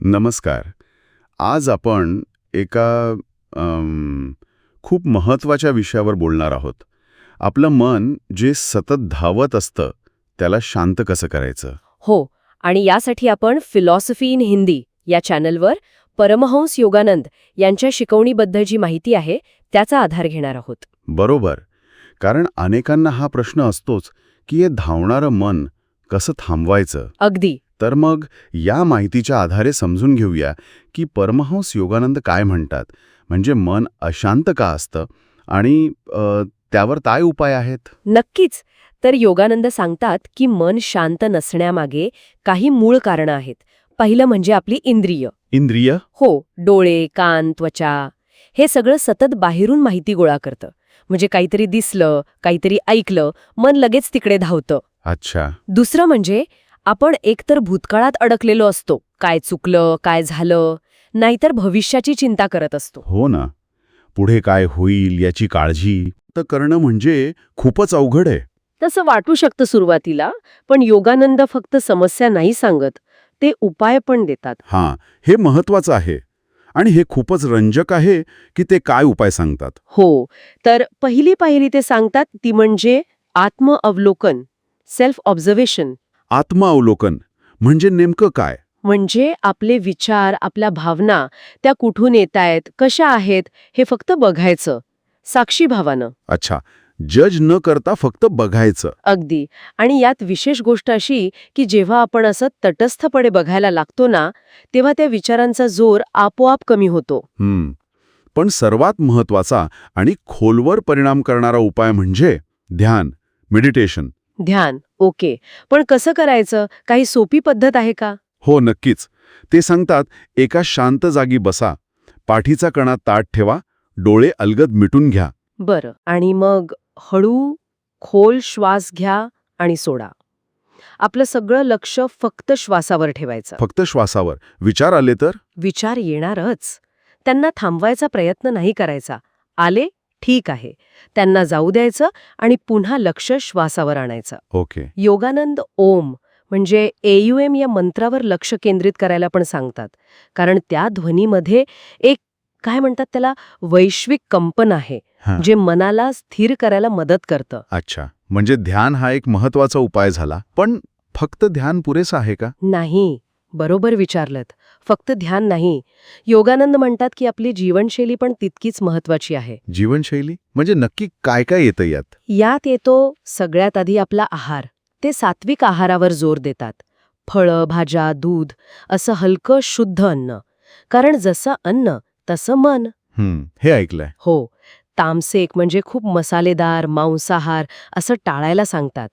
नमस्कार. आज आपण एका अम, खूप महत्त्वाच्या विषयावर बोलणार आहोत. आपलं मन जे सतत धावत असतं त्याला शांत कसं करायचं? हो आणि यासाठी आपण फिलॉसॉफी इन हिंदी या चॅनलवर परमहंस योगानंद यांच्या शिकवणीबद्दल जी माहिती आहे त्याचा आधार घेणार आहोत. बरोबर. कारण अनेकांना हा प्रश्न असतोच की हे धावणारं मन कसं थांबवायचं? अगदी. तर मग या माहितीच्या आधारे समजून घेऊया की परमहंस योगानंद काय म्हणतात. म्हणजे मन अशांत का असतं? आणि त्यावर काय उपाय आहेत? नक्कीच. तर योगानंद सांगतात की मन शांत नसण्यामागे काही मूळ कारणं आहेत. पहिलं म्हणजे आपली इंद्रिय. इंद्रिय? हो डोळे कान त्वचा. हे सगळं सतत बाहेरून माहिती गोळा करतं. म्हणजे काहीतरी दिसलं काहीतरी ऐकलं मन लगेच तिकडे धावतं. अच्छा. दुसरं म्हणजे आपण एकतर भूतकाळात अडकलेलो असतो काय चुकलं काय झालं नाहीतर भविष्याची चिंता करत असतो. हो ना. पुढे काय होईल याची काळजी तर करणं म्हणजे खूपच अवघड आहे. तसं वाटू शकतं सुरुवातीला पण योगानंद फक्त समस्या नाही सांगत ते उपाय पण देतात. हां हे महत्वाचं आहे आणि हे खूपच रंजक आहे की ते काय उपाय सांगतात. हो तर पहिली पायरी ते सांगतात ती म्हणजे आत्मअवलोकन सेल्फ ऑब्झर्वेशन आत्मावलोकन म्हणजे नेमकं काय? म्हणजे आपले विचार आपल्या भावना त्या कुठून येत आहेत कशा आहेत हे फक्त बघायचं. साक्षी भावानं. अच्छा. जज न करता फक्त बघायचं. अगदी. आणि यात विशेष गोष्ट अशी की जेव्हा आपण असं तटस्थपणे बघायला लागतो ना तेव्हा त्या विचारांचा जोर आपोआप कमी होतो. हम्म. पण सर्वात महत्त्वाचा आणि खोलवर परिणाम करणारा उपाय म्हणजे ध्यान मेडिटेशन. ध्यान ओके. पण कसं करायचं? काही सोपी पद्धत आहे का? हो नक्कीच. ते सांगतात एका शांत जागी बसा. पाठीचा कणा ताट ठेवा. डोळे अलगद मिटून घ्या. बरं. आणि मग हळू खोल श्वास घ्या आणि सोडा. आपलं सगळं लक्ष फक्त श्वासावर ठेवायचं. फक्त श्वासावर. विचार आले तर? विचार येणारच. त्यांना थांबवायचा प्रयत्न नाही करायचा. आले? ठीक आहे. त्यांना जाऊ द्यायचं आणि पुन्हा लक्ष श्वासावर आणायचं. ओके. योगानंद ओम म्हणजे एयुएम या मंत्रावर लक्ष केंद्रित करायला पण सांगतात. कारण त्या ध्वनीमध्ये एक काय म्हणतात त्याला वैश्विक कंपन आहे. जे मनाला स्थिर करायला मदत करतं. अच्छा. म्हणजे ध्यान हा एक महत्त्वाचा उपाय झाला. पण फक्त ध्यान पुरेसं आहे का? नाही. बरोबर विचारलत. फक्त ध्यान नाही. योगानंद म्हणतात की आपली जीवनशैली पण तितकीच महत्वाची आहे. जीवनशैली? म्हणजे नक्की काय काय येतं यात? यात येतो सगळ्यात आधी आपला आहार. ते सात्विक आहारावर जोर देतात. फळं भाज्या दूध असं हलकं शुद्ध अन्न. कारण जसं अन्न तसं मन. हम्म हे ऐकलंय. हो तामसेक म्हणजे खूप मसालेदार मांसाहार असं टाळायला सांगतात.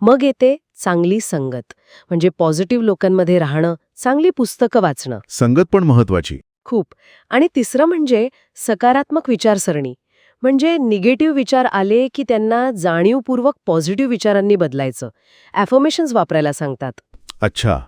मग येते चांगली संगत. म्हणजे पॉझिटिव्ह लोकांमध्ये राहणं चांगली पुस्तकं वाचणं. संगत पण महत्वाची. खूप. आणि तिसरं म्हणजे सकारात्मक विचारसरणी. म्हणजे निगेटिव्ह विचार आले की त्यांना जाणीवपूर्वक पॉझिटिव्ह विचारांनी बदलायचं. ॲफर्मेशन्स वापरायला सांगतात. अच्छा.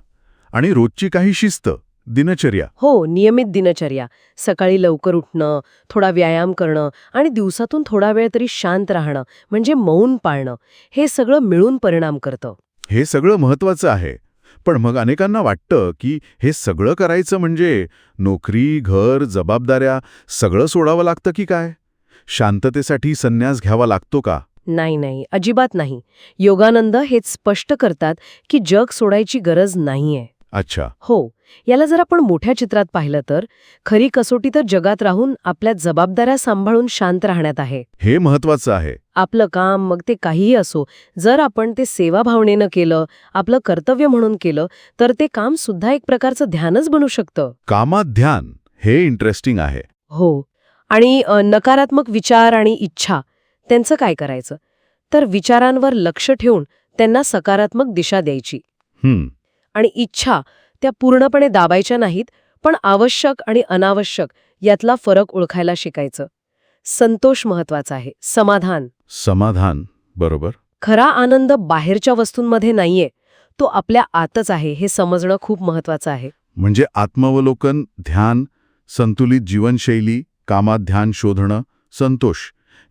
आणि रोजची काही शिस्त दिनचर्या? हो नियमित दिनचर्या. सकाळी लवकर उठणं थोडा व्यायाम करणं आणि दिवसातून थोडा वेळ तरी शांत राहणं म्हणजे मौन पाळणं. हे सगळं मिळून परिणाम करतं. हे सगळं महत्वाचं आहे. पण मग अनेकांना वाटतं की हे सगळं करायचं म्हणजे नोकरी घर जबाबदाऱ्या सगळं सोडावं लागतं की काय? शांततेसाठी संन्यास घ्यावा लागतो का? नाही नाही अजिबात नाही. योगानंद हेच स्पष्ट करतात की जग सोडायची गरज नाहीये. अच्छा. हो याला जर आपण मोठ्या चित्रात पाहिलं तर खरी कसोटी तर जगात राहून आपल्या जबाबदाऱ्या सांभाळून शांत राहण्यात आहे. हे महत्वाचं आहे. आपलं काम मग ते काहीही असो जर आपण ते सेवाभावनेनं केलं आपलं कर्तव्य म्हणून केलं तर ते काम सुद्धा एक प्रकारचं ध्यानच बनू शकतं. कामात ध्यान हे इंटरेस्टिंग आहे. हो आणि नकारात्मक विचार आणि इच्छा त्यांचं काय करायचं? तर विचारांवर लक्ष ठेवून त्यांना सकारात्मक दिशा द्यायची. हम्म. आणि इच्छा त्या पूर्णपणे दाबायच्या नाहीत पण आवश्यक आणि अनावश्यक यातला फरक ओळखायला शिकायचं. संतोष महत्त्वाचा आहे. समाधान. समाधान. बरोबर. खरा आनंद बाहेरच्या वस्तूंमध्ये नाहीये. तो आपल्या आतच आहे हे समजणं खूप महत्वाचं आहे. म्हणजे आत्मावलोकन ध्यान संतुलित जीवनशैली कामात ध्यान शोधणं संतोष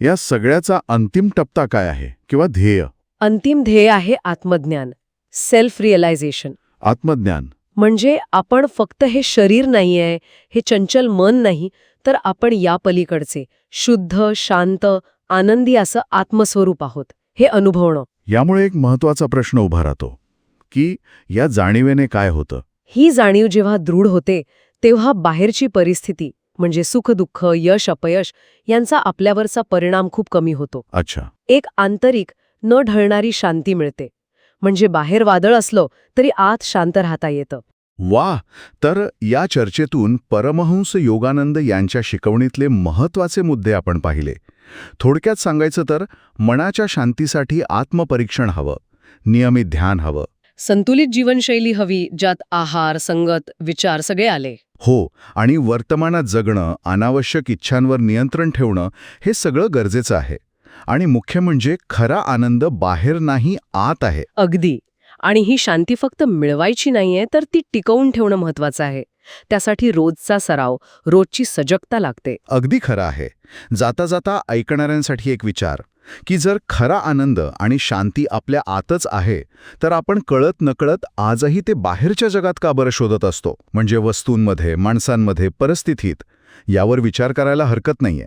या सगळ्याचा अंतिम टप्पा काय आहे किंवा ध्येय? अंतिम ध्येय आहे आत्मज्ञान. सेल्फ रिअलायझेशन आत्मज्ञान. म्हणजे आपण फक्त हे शरीर नाहीये हे चंचल मन नाही तर आपण या पलीकडचे शुद्ध शांत आनंदी असं आत्मस्वरूप आहोत. हे अनुभवणं. यामुळे एक महत्त्वाचा प्रश्न उभा राहतो की या जाणीवेने काय होतं? ही जाणीव जेव्हा दृढ होते तेव्हा बाहेरची परिस्थिती म्हणजे सुखदुःख यश अपयश यांचा आपल्यावरचा परिणाम खूप कमी होतो. अच्छा. एक आंतरिक न ढळणारी शांती मिळते. म्हणजे बाहेर वादळ असलं तरी आत शांत राहता येतं. वा तर या चर्चेतून परमहंस योगानंद यांच्या शिकवणीतले महत्त्वाचे मुद्दे आपण पाहिले. थोडक्यात सांगायचं तर मनाच्या शांतीसाठी आत्मपरीक्षण हवं नियमित ध्यान हवं. संतुलित जीवनशैली हवी ज्यात आहार संगत विचार सगळे आले. हो आणि वर्तमानात जगणं अनावश्यक इच्छांवर नियंत्रण ठेवणं हे सगळं गरजेचं आहे. आणि मुख्य म्हणजे खरा आनंद बाहेर नाही आत आहे. अगदी. आणि ही शांती फक्त मिळवायची नाहीये तर ती टिकवून ठेवणं महत्वाचं आहे. त्यासाठी रोजचा सराव रोजची सजगता लागते. अगदी खरं आहे. जाता जाता ऐकणाऱ्यांसाठी एक विचार की जर खरा आनंद आणि शांती आपल्या आतच आहे तर आपण कळत नकळत आजही ते बाहेरच्या जगात का बरं शोधत असतो? म्हणजे वस्तूंमध्ये माणसांमध्ये परिस्थितीत? यावर विचार करायला हरकत नाहीये.